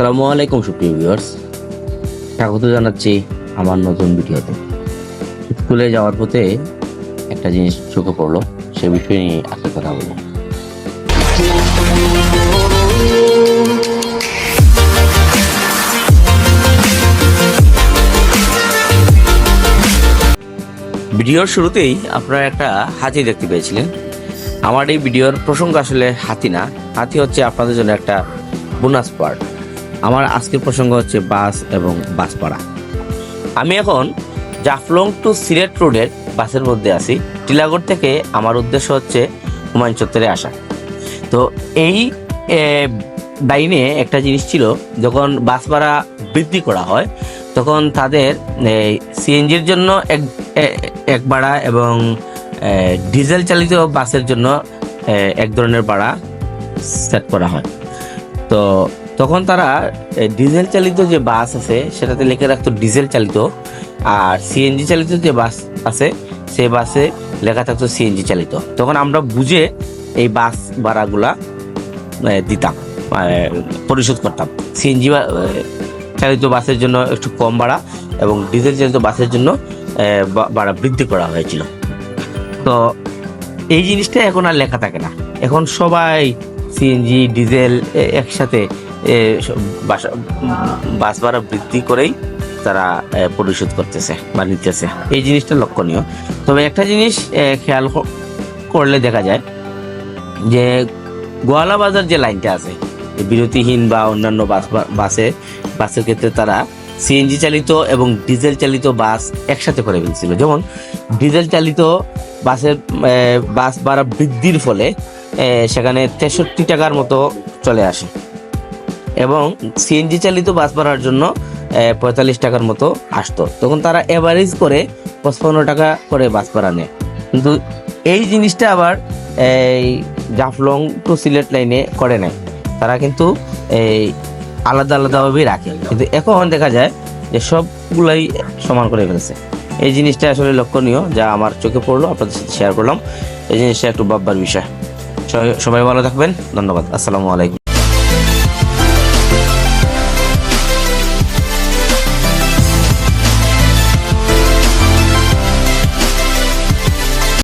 আসসালামু আলাইকুম, সুপ্রিয় ভিউয়ার্স। স্বাগত জানাচ্ছি আমার নতুন ভিডিওতে। স্কুলে যাওয়ার পথে একটা জিনিস চোখে পড়ল, সে বিষয়ে নিয়ে আজকে কথা বলব। ভিডিওর শুরুতেই আপনারা একটা হাতি দেখতে পেয়েছিলেন। আমার এই ভিডিওর প্রসঙ্গ আসলে হাতি না। হাতি হচ্ছে আপনাদের জন্য একটা বোনাস পার্ট আমার আজকের প্রসঙ্গ হচ্ছে বাস এবং বাসপাড়া আমি এখন জাফলং টু সিলেট রোডের বাসের মধ্যে আছি। টিলাগড় থেকে আমার উদ্দেশ্য হচ্ছে হুমায়ুন চত্বরে আসা। তো এই এ, লাইনে একটা জিনিস ছিল যখন বাস ভাড়া বৃদ্ধি করা হয় তখন তাদের সিএনজির জন্য এক এক ভাড়া এবং ডিজেল চালিত বাসের জন্য এক ধরনের ভাড়া সেট করা হয়। তো তখন তারা ডিজেল চালিত যে বাস আছে, সেটাতে লিখে রাখতো ডিজেল চালিত। আর সিএনজি চালিত যে বাস আছে, সে বাসে লেখা থাকতো সিএনজি চালিত। তখন আমরা বুঝে এই বাস ভাড়াগুলা দিতাম পরিশোধ করতাম। সিএনজি চালিত বাসের জন্য একটু কম ভাড়া এবং ডিজেল চালিত বাসের জন্য ভাড়া বৃদ্ধি করা হয়েছিল। তো এই জিনিসটা এখন আর লেখা থাকে না। এখন সবাই সিএনজি ডিজেল একসাথে বাসা- ভাড়া বৃদ্ধি করেই তারা পরিশোধ করতেছে বা নিতেছে। এই জিনিসটা লক্ষণীয়। তবে একটা জিনিস খেয়াল করলে দেখা যায় যে গোয়ালা বাজার যে লাইনটা আছে বিরতিহীন বা অন্যান্য বাস বাসে, বাসের ক্ষেত্রে তারা সিএনজি চালিত এবং ডিজেল চালিত বাস একসাথে করে ফেলছিল। যেমন ডিজেল চালিত বাসের বাস ভাড়া বৃদ্ধির ফলে সেখানে তেষট্টি টাকার মতো চলে আসে। এবং সিএনজি চালিত বাস ভাড়ার জন্য পঁয়তাল্লিশ টাকার মতো আসতো। তখন তারা এভারেজ করে পঁচপান্ন টাকা করে বাস ভাড়া নেয়। কিন্তু এই জিনিসটা আবার, এই জাফলং টু সিলেট লাইনে করে নেয় তারা কিন্তু এই আলাদা আলাদাভাবেই রাখে। কিন্তু এখন দেখা যায় যে সবগুলাই সমান করে ফেলেছে। এই জিনিসটা আসলে লক্ষণীয়, যা আমার চোখে পড়ল, আপনাদের সাথে শেয়ার করলাম। এই জিনিসটা একটু ভাববার বিষয়। সবাই ভালো থাকবেন। ধন্যবাদ। আসসালামু আলাইকুম।